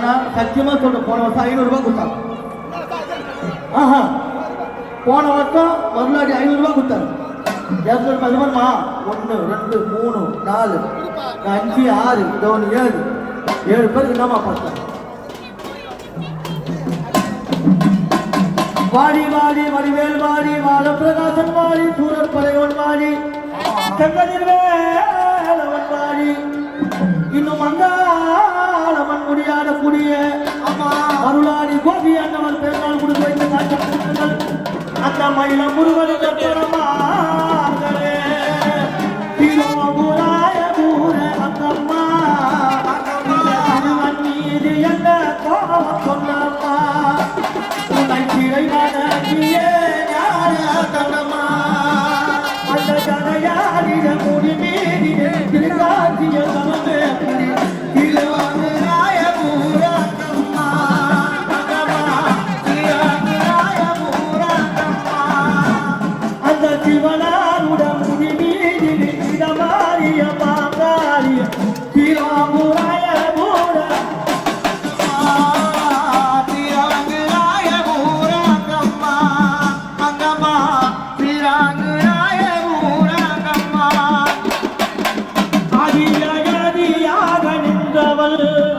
ஆனால் சத்தியமாக சொல்கிற போன வருஷம் ஐநூறுரூவா கொடுத்தாங்க. ஆஹா. போன வருஷம் முதலாடி ஐநூறுரூவா கொடுத்தாங்க. ஏற்கனவே பதிமூணுமா ஒன்று ரெண்டு மூணு நாலு அஞ்சு ஆறு இந்த ஏழு. ஏழு பேருக்கு என்னமா வாடி வாடி வடிவேல் வாடி வாழ வாடி சூரத் பழையோன் வாடி. என்ன கோபம் சொன்னம்மா உன்னை சிறை வணங்கியே சிவனாருடன் மீதி நிற்கிறமாரிய பாங்காரிய திராமுராய Oh